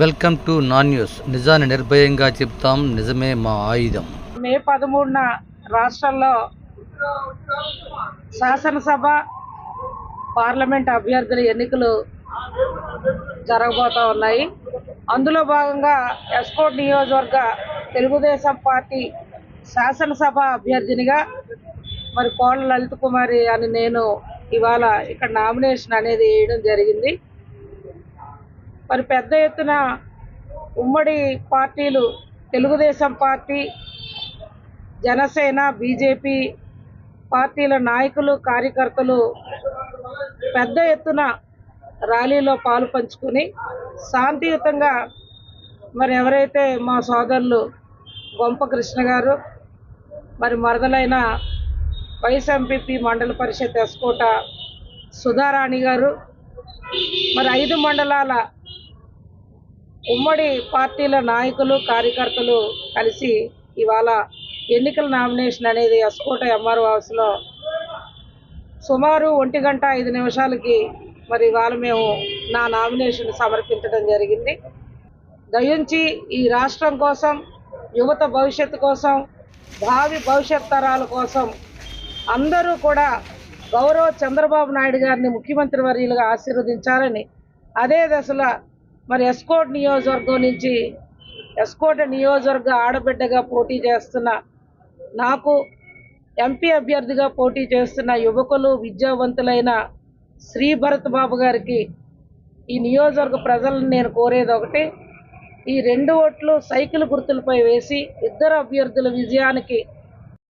Welcome to non news. నిజాన్ని నిర్భయంగా చెప్తాం. నిజమే మా ఆయుధం. మే పదమూడున రాష్ట్రంలో శాసనసభ పార్లమెంట్ అభ్యర్థుల ఎన్నికలు జరగబోతూ ఉన్నాయి. అందులో భాగంగా ఎస్కోట్ నియోజకవర్గ తెలుగుదేశం పార్టీ శాసనసభ అభ్యర్థినిగా మరి కోళ్ళ లలిత కుమారి అని నేను ఇవాళ ఇక్కడ నామినేషన్ అనేది వేయడం జరిగింది. మరి పెద్ద ఎత్తున ఉమ్మడి పార్టీలు తెలుగుదేశం పార్టీ జనసేన బీజేపీ పార్టీల నాయకులు కార్యకర్తలు పెద్ద ఎత్తున ర్యాలీలో పాలు పంచుకుని శాంతియుతంగా మరి ఎవరైతే మా సోదరులు గొంప కృష్ణ గారు మరి మరదలైన వైస్ ఎంపీపీ మండల పరిషత్ ఎస్కోట సుధారాణి గారు మరి ఐదు మండలాల ఉమ్మడి పార్టీల నాయకులు కార్యకర్తలు కలిసి ఇవాళ ఎన్నికల నామినేషన్ అనేది ఎస్కోట ఎంఆర్ఓ హౌస్లో సుమారు ఒంటి గంట ఐదు నిమిషాలకి మరి ఇవాళ మేము నా నామినేషన్ సమర్పించడం జరిగింది. దయించి ఈ రాష్ట్రం కోసం యువత భవిష్యత్తు కోసం భావి భవిష్యత్ తరాల కోసం అందరూ కూడా గౌరవ చంద్రబాబు నాయుడు గారిని ముఖ్యమంత్రి వర్యులుగా ఆశీర్వదించాలని అదే దశలో మరి ఎస్కోట్ నియోజకవర్గం నుంచి ఎస్కోట నియోజకవర్గ ఆడబిడ్డగా పోటీ చేస్తున్న నాకు ఎంపీ అభ్యర్థిగా పోటీ చేస్తున్న యువకులు విద్యావంతులైన శ్రీ భరత్ బాబు గారికి ఈ నియోజకవర్గ ప్రజలను నేను కోరేది ఒకటి ఈ రెండు ఓట్లు సైకిల్ గుర్తులపై వేసి ఇద్దరు అభ్యర్థుల విజయానికి